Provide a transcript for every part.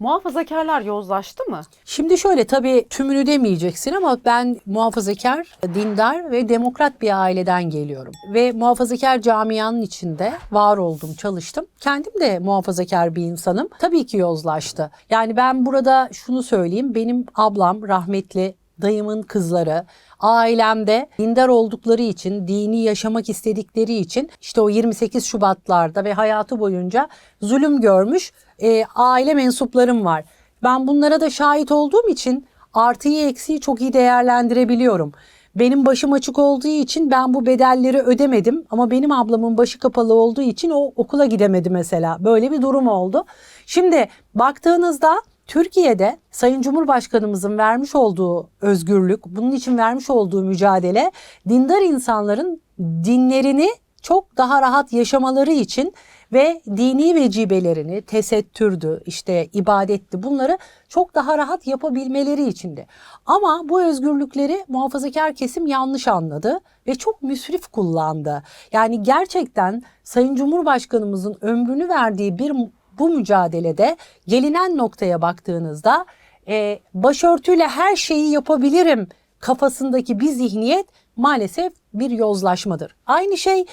Muhafazakarlar yozlaştı mı? Şimdi şöyle tabii tümünü demeyeceksin ama ben muhafazakar, dindar ve demokrat bir aileden geliyorum. Ve muhafazakar camianın içinde var oldum, çalıştım. Kendim de muhafazakar bir insanım. Tabii ki yozlaştı. Yani ben burada şunu söyleyeyim. Benim ablam rahmetli dayımın kızları ailemde dindar oldukları için, dini yaşamak istedikleri için işte o 28 Şubatlarda ve hayatı boyunca zulüm görmüş e, aile mensuplarım var. Ben bunlara da şahit olduğum için artıyı eksiği çok iyi değerlendirebiliyorum. Benim başım açık olduğu için ben bu bedelleri ödemedim ama benim ablamın başı kapalı olduğu için o okula gidemedi mesela. Böyle bir durum oldu. Şimdi baktığınızda Türkiye'de Sayın Cumhurbaşkanımızın vermiş olduğu özgürlük, bunun için vermiş olduğu mücadele dindar insanların dinlerini çok daha rahat yaşamaları için ve dini vecibelerini tesettürdü, işte ibadetti bunları çok daha rahat yapabilmeleri içindi. Ama bu özgürlükleri muhafazakar kesim yanlış anladı ve çok müsrif kullandı. Yani gerçekten Sayın Cumhurbaşkanımızın ömrünü verdiği bir bu mücadelede gelinen noktaya baktığınızda e, başörtüyle her şeyi yapabilirim kafasındaki bir zihniyet maalesef bir yozlaşmadır. Aynı şey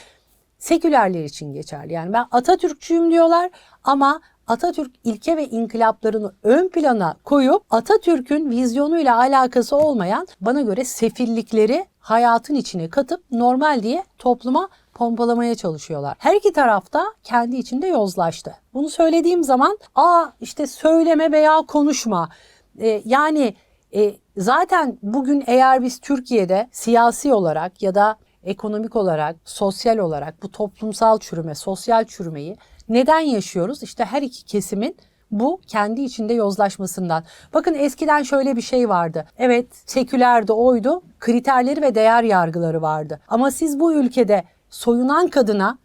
sekülerler için geçerli. Yani ben Atatürkçüyüm diyorlar ama Atatürk ilke ve inkılaplarını ön plana koyup Atatürk'ün vizyonuyla alakası olmayan bana göre sefillikleri hayatın içine katıp normal diye topluma pompalamaya çalışıyorlar. Her iki tarafta kendi içinde yozlaştı. Bunu söylediğim zaman aa işte söyleme veya konuşma. Ee, yani e, zaten bugün eğer biz Türkiye'de siyasi olarak ya da ekonomik olarak, sosyal olarak bu toplumsal çürüme, sosyal çürümeyi neden yaşıyoruz? İşte her iki kesimin bu kendi içinde yozlaşmasından. Bakın eskiden şöyle bir şey vardı. Evet sekülerdi oydu. Kriterleri ve değer yargıları vardı. Ama siz bu ülkede soyunan kadına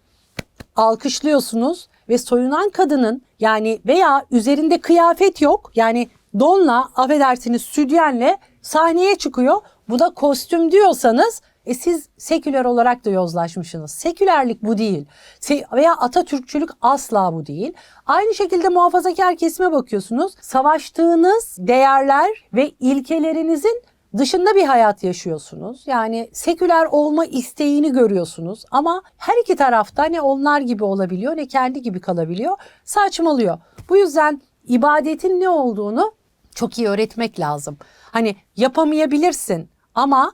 alkışlıyorsunuz ve soyunan kadının yani veya üzerinde kıyafet yok yani donla affedersiniz sütyenle sahneye çıkıyor. Bu da kostüm diyorsanız e siz seküler olarak da yozlaşmışsınız. Sekülerlik bu değil. Se- veya Atatürkçülük asla bu değil. Aynı şekilde muhafazakar kesime bakıyorsunuz. Savaştığınız değerler ve ilkelerinizin dışında bir hayat yaşıyorsunuz. Yani seküler olma isteğini görüyorsunuz ama her iki tarafta ne onlar gibi olabiliyor ne kendi gibi kalabiliyor. Saçmalıyor. Bu yüzden ibadetin ne olduğunu çok iyi öğretmek lazım. Hani yapamayabilirsin ama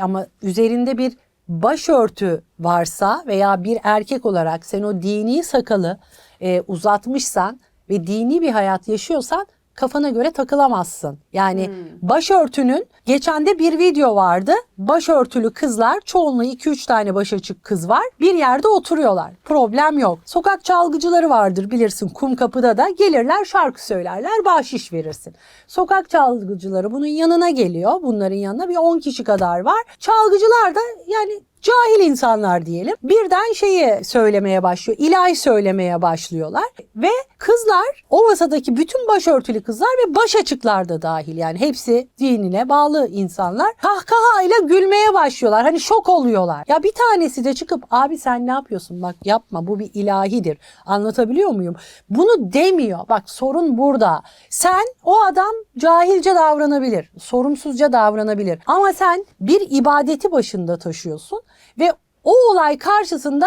ama üzerinde bir başörtü varsa veya bir erkek olarak sen o dini sakalı e, uzatmışsan ve dini bir hayat yaşıyorsan kafana göre takılamazsın. Yani başörtünün geçen de bir video vardı. Başörtülü kızlar çoğunluğu 2-3 tane başaçık kız var. Bir yerde oturuyorlar. Problem yok. Sokak çalgıcıları vardır bilirsin kum kapıda da gelirler şarkı söylerler bahşiş verirsin. Sokak çalgıcıları bunun yanına geliyor. Bunların yanına bir 10 kişi kadar var. Çalgıcılar da yani cahil insanlar diyelim. Birden şeyi söylemeye başlıyor. ilahi söylemeye başlıyorlar. Ve kızlar o masadaki bütün başörtülü kızlar ve başaçıklar da dahil yani hepsi dinine bağlı insanlar kahkahayla gülmeye başlıyorlar. Hani şok oluyorlar. Ya bir tanesi de çıkıp abi sen ne yapıyorsun bak yapma bu bir ilahidir. Anlatabiliyor muyum? Bunu demiyor. Bak sorun burada. Sen o adam cahilce davranabilir. Sorumsuzca davranabilir. Ama sen bir ibadeti başında taşıyorsun ve o olay karşısında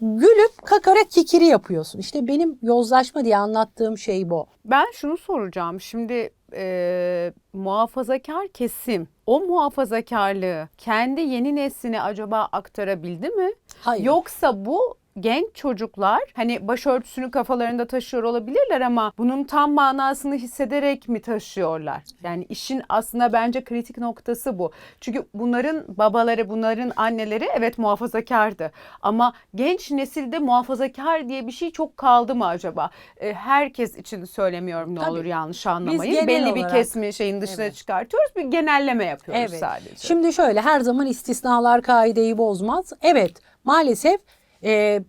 gülüp kakara kikiri yapıyorsun. İşte benim yozlaşma diye anlattığım şey bu. Ben şunu soracağım. Şimdi e, muhafazakar kesim o muhafazakarlığı kendi yeni nesline acaba aktarabildi mi? Hayır. Yoksa bu genç çocuklar hani başörtüsünü kafalarında taşıyor olabilirler ama bunun tam manasını hissederek mi taşıyorlar? Yani işin aslında bence kritik noktası bu. Çünkü bunların babaları, bunların anneleri evet muhafazakardı. Ama genç nesilde muhafazakar diye bir şey çok kaldı mı acaba? E, herkes için söylemiyorum ne Tabii. olur yanlış anlamayın. Belli bir olarak- kesimi şeyin dışına Evet. çıkartıyoruz. Bir genelleme yapıyoruz Evet. sadece. Şimdi şöyle her zaman istisnalar kaideyi bozmaz. Evet maalesef e,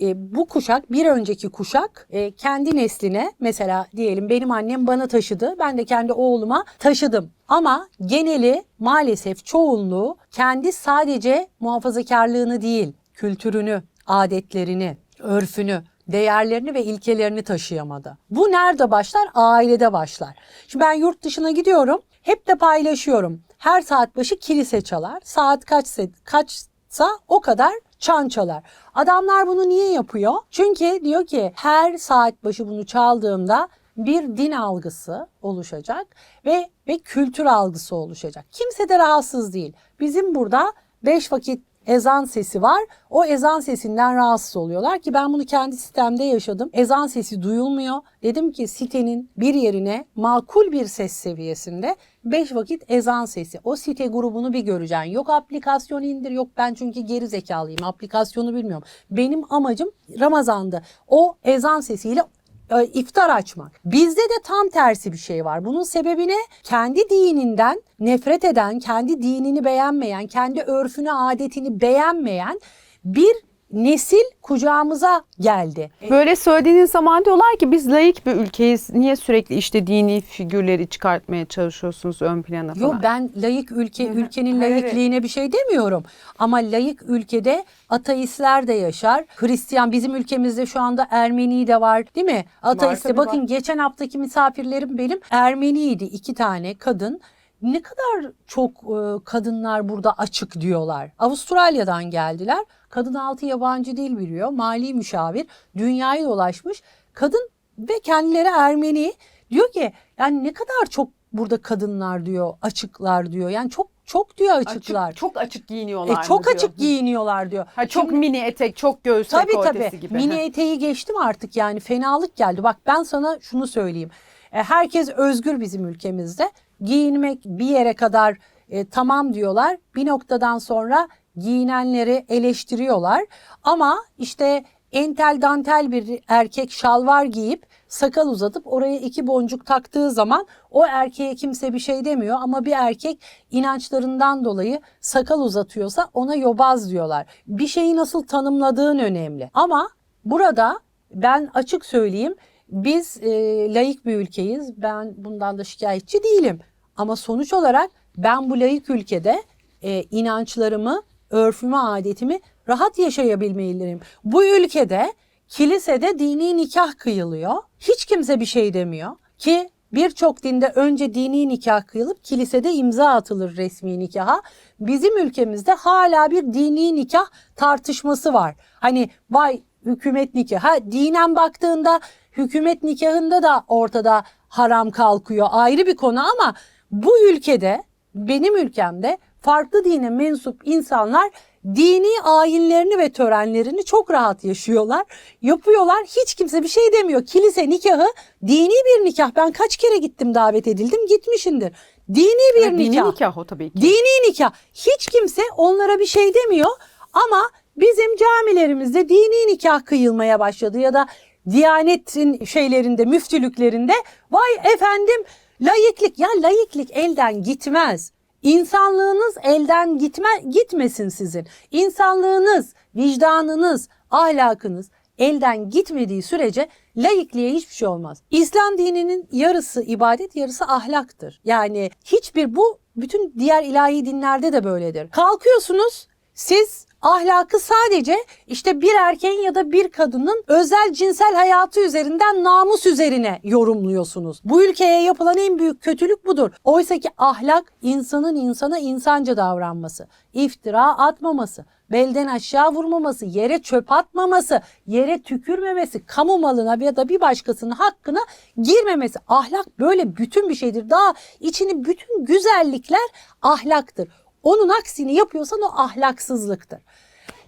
e, bu kuşak bir önceki kuşak e, kendi nesline mesela diyelim benim annem bana taşıdı ben de kendi oğluma taşıdım. Ama geneli maalesef çoğunluğu kendi sadece muhafazakarlığını değil kültürünü, adetlerini, örfünü değerlerini ve ilkelerini taşıyamadı. Bu nerede başlar? Ailede başlar. Şimdi ben yurt dışına gidiyorum. Hep de paylaşıyorum. Her saat başı kilise çalar. Saat kaçsa, kaçsa o kadar çan çalar. Adamlar bunu niye yapıyor? Çünkü diyor ki her saat başı bunu çaldığımda bir din algısı oluşacak ve ve kültür algısı oluşacak. Kimse de rahatsız değil. Bizim burada beş vakit ezan sesi var. O ezan sesinden rahatsız oluyorlar ki ben bunu kendi sitemde yaşadım. Ezan sesi duyulmuyor. Dedim ki sitenin bir yerine makul bir ses seviyesinde 5 vakit ezan sesi. O site grubunu bir göreceksin. Yok aplikasyon indir yok ben çünkü geri zekalıyım aplikasyonu bilmiyorum. Benim amacım Ramazan'da o ezan sesiyle e, iftar açmak. Bizde de tam tersi bir şey var. Bunun sebebi ne? Kendi dininden nefret eden, kendi dinini beğenmeyen, kendi örfünü, adetini beğenmeyen bir nesil kucağımıza geldi. Böyle söylediğiniz zaman diyorlar ki biz laik bir ülkeyiz. Niye sürekli işte dini figürleri çıkartmaya çalışıyorsunuz ön plana falan? Yok ben layık ülke ülkenin layıklığına bir şey demiyorum. Ama layık ülkede ateistler de yaşar. Hristiyan bizim ülkemizde şu anda Ermeni de var değil mi? Ateist de tabii, bakın var. geçen haftaki misafirlerim benim Ermeniydi iki tane kadın. Ne kadar çok e, kadınlar burada açık diyorlar. Avustralya'dan geldiler. Kadın altı yabancı dil biliyor. Mali müşavir. Dünyayı dolaşmış. Kadın ve kendileri Ermeni. Diyor ki yani ne kadar çok burada kadınlar diyor açıklar diyor. Yani çok çok diyor açıklar. Açık, çok açık giyiniyorlar e, çok diyor. açık giyiniyorlar diyor. Ha, çok Şimdi- mini etek, çok göğüs Tabii tabii. gibi. Mini eteği geçtim artık yani fenalık geldi. Bak ben sana şunu söyleyeyim. E, herkes özgür bizim ülkemizde. Giyinmek bir yere kadar e, tamam diyorlar. Bir noktadan sonra giyinenleri eleştiriyorlar. Ama işte entel dantel bir erkek şalvar giyip sakal uzatıp oraya iki boncuk taktığı zaman o erkeğe kimse bir şey demiyor ama bir erkek inançlarından dolayı sakal uzatıyorsa ona yobaz diyorlar. Bir şeyi nasıl tanımladığın önemli. Ama burada ben açık söyleyeyim biz e, layık bir ülkeyiz. Ben bundan da şikayetçi değilim. Ama sonuç olarak ben bu layık ülkede e, inançlarımı, örfümü, adetimi rahat yaşayabilmeliyim. Bu ülkede kilisede dini nikah kıyılıyor. Hiç kimse bir şey demiyor ki birçok dinde önce dini nikah kıyılıp kilisede imza atılır resmi nikaha. Bizim ülkemizde hala bir dini nikah tartışması var. Hani vay hükümet nikahı. Ha, dinen baktığında hükümet nikahında da ortada haram kalkıyor ayrı bir konu ama bu ülkede benim ülkemde farklı dine mensup insanlar dini ayinlerini ve törenlerini çok rahat yaşıyorlar. Yapıyorlar. Hiç kimse bir şey demiyor. Kilise nikahı dini bir nikah. Ben kaç kere gittim davet edildim gitmişindir. Dini bir dini nikah. nikah o tabii ki. Dini nikah. Hiç kimse onlara bir şey demiyor ama bizim camilerimizde dini nikah kıyılmaya başladı ya da Diyanetin şeylerinde, müftülüklerinde vay efendim layıklık ya layıklık elden gitmez. İnsanlığınız elden gitme gitmesin sizin. İnsanlığınız, vicdanınız, ahlakınız elden gitmediği sürece laikliğe hiçbir şey olmaz. İslam dininin yarısı ibadet, yarısı ahlaktır. Yani hiçbir bu bütün diğer ilahi dinlerde de böyledir. Kalkıyorsunuz siz ahlakı sadece işte bir erkeğin ya da bir kadının özel cinsel hayatı üzerinden namus üzerine yorumluyorsunuz. Bu ülkeye yapılan en büyük kötülük budur. Oysa ki ahlak insanın insana insanca davranması, iftira atmaması, belden aşağı vurmaması, yere çöp atmaması, yere tükürmemesi, kamu malına ya da bir başkasının hakkına girmemesi. Ahlak böyle bütün bir şeydir. Daha içini bütün güzellikler ahlaktır. Onun aksini yapıyorsan o ahlaksızlıktır.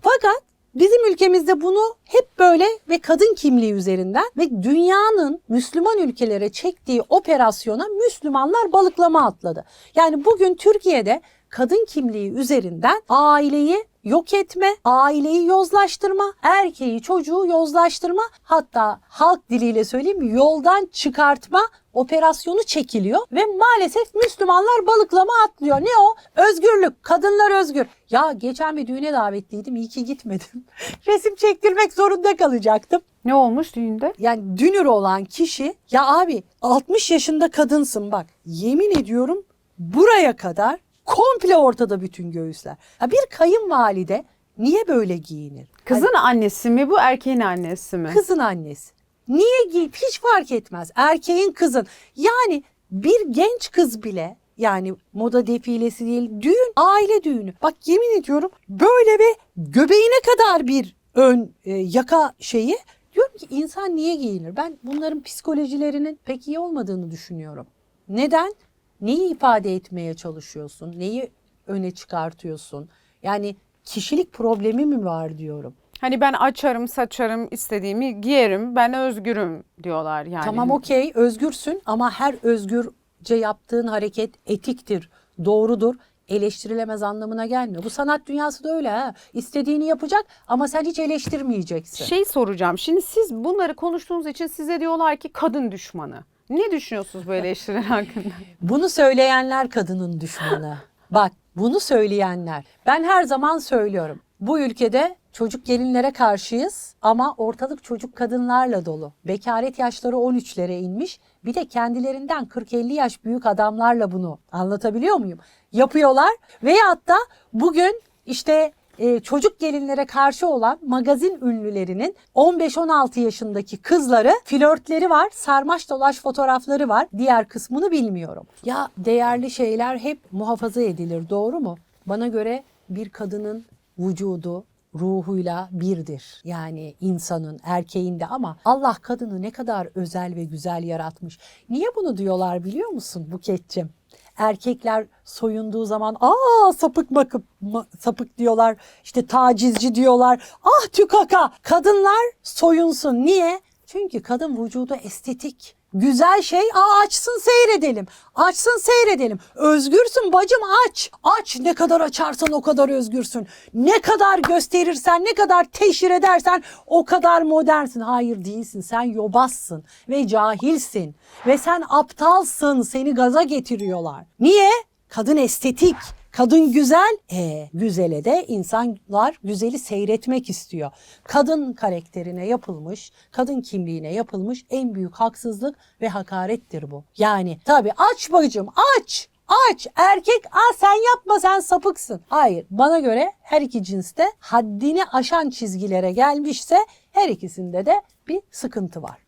Fakat bizim ülkemizde bunu hep böyle ve kadın kimliği üzerinden ve dünyanın Müslüman ülkelere çektiği operasyona Müslümanlar balıklama atladı. Yani bugün Türkiye'de kadın kimliği üzerinden aileyi yok etme, aileyi yozlaştırma, erkeği çocuğu yozlaştırma hatta halk diliyle söyleyeyim yoldan çıkartma operasyonu çekiliyor ve maalesef Müslümanlar balıklama atlıyor. Ne o? Özgürlük. Kadınlar özgür. Ya geçen bir düğüne davetliydim. İyi ki gitmedim. Resim çektirmek zorunda kalacaktım. Ne olmuş düğünde? Yani dünür olan kişi ya abi 60 yaşında kadınsın bak. Yemin ediyorum buraya kadar komple ortada bütün göğüsler. Ya bir kayınvalide niye böyle giyinir? Kızın annesi mi bu erkeğin annesi mi? Kızın annesi. Niye giy? Hiç fark etmez. Erkeğin kızın. Yani bir genç kız bile yani moda defilesi değil düğün aile düğünü. Bak yemin ediyorum böyle ve göbeğine kadar bir ön e, yaka şeyi. Diyorum ki insan niye giyinir? Ben bunların psikolojilerinin pek iyi olmadığını düşünüyorum. Neden? Neyi ifade etmeye çalışıyorsun? Neyi öne çıkartıyorsun? Yani kişilik problemi mi var diyorum. Hani ben açarım, saçarım, istediğimi giyerim, ben özgürüm diyorlar yani. Tamam okey özgürsün ama her özgürce yaptığın hareket etiktir, doğrudur, eleştirilemez anlamına gelmiyor. Bu sanat dünyası da öyle ha. İstediğini yapacak ama sen hiç eleştirmeyeceksin. Şey soracağım. Şimdi siz bunları konuştuğunuz için size diyorlar ki kadın düşmanı. Ne düşünüyorsunuz bu eleştiriler hakkında? Bunu söyleyenler kadının düşmanı. Bak bunu söyleyenler. Ben her zaman söylüyorum. Bu ülkede çocuk gelinlere karşıyız ama ortalık çocuk kadınlarla dolu. Bekaret yaşları 13'lere inmiş. Bir de kendilerinden 40-50 yaş büyük adamlarla bunu anlatabiliyor muyum? Yapıyorlar veyahut da bugün işte e, çocuk gelinlere karşı olan magazin ünlülerinin 15-16 yaşındaki kızları flörtleri var, sarmaş dolaş fotoğrafları var. Diğer kısmını bilmiyorum. Ya değerli şeyler hep muhafaza edilir doğru mu? Bana göre bir kadının vücudu ruhuyla birdir. Yani insanın, erkeğin de ama Allah kadını ne kadar özel ve güzel yaratmış. Niye bunu diyorlar biliyor musun Buket'cim? Erkekler soyunduğu zaman aa sapık makıp ma- sapık diyorlar. işte tacizci diyorlar. Ah tükaka. Kadınlar soyunsun. Niye? Çünkü kadın vücudu estetik. Güzel şey aa açsın seyredelim. Açsın seyredelim. Özgürsün bacım aç. Aç ne kadar açarsan o kadar özgürsün. Ne kadar gösterirsen ne kadar teşhir edersen o kadar modernsin. Hayır değilsin sen yobazsın ve cahilsin. Ve sen aptalsın seni gaza getiriyorlar. Niye? Kadın estetik. Kadın güzel, e güzele de insanlar güzeli seyretmek istiyor. Kadın karakterine yapılmış, kadın kimliğine yapılmış en büyük haksızlık ve hakarettir bu. Yani tabii aç bacım aç. Aç erkek aa sen yapma sen sapıksın. Hayır bana göre her iki cinste haddini aşan çizgilere gelmişse her ikisinde de bir sıkıntı var.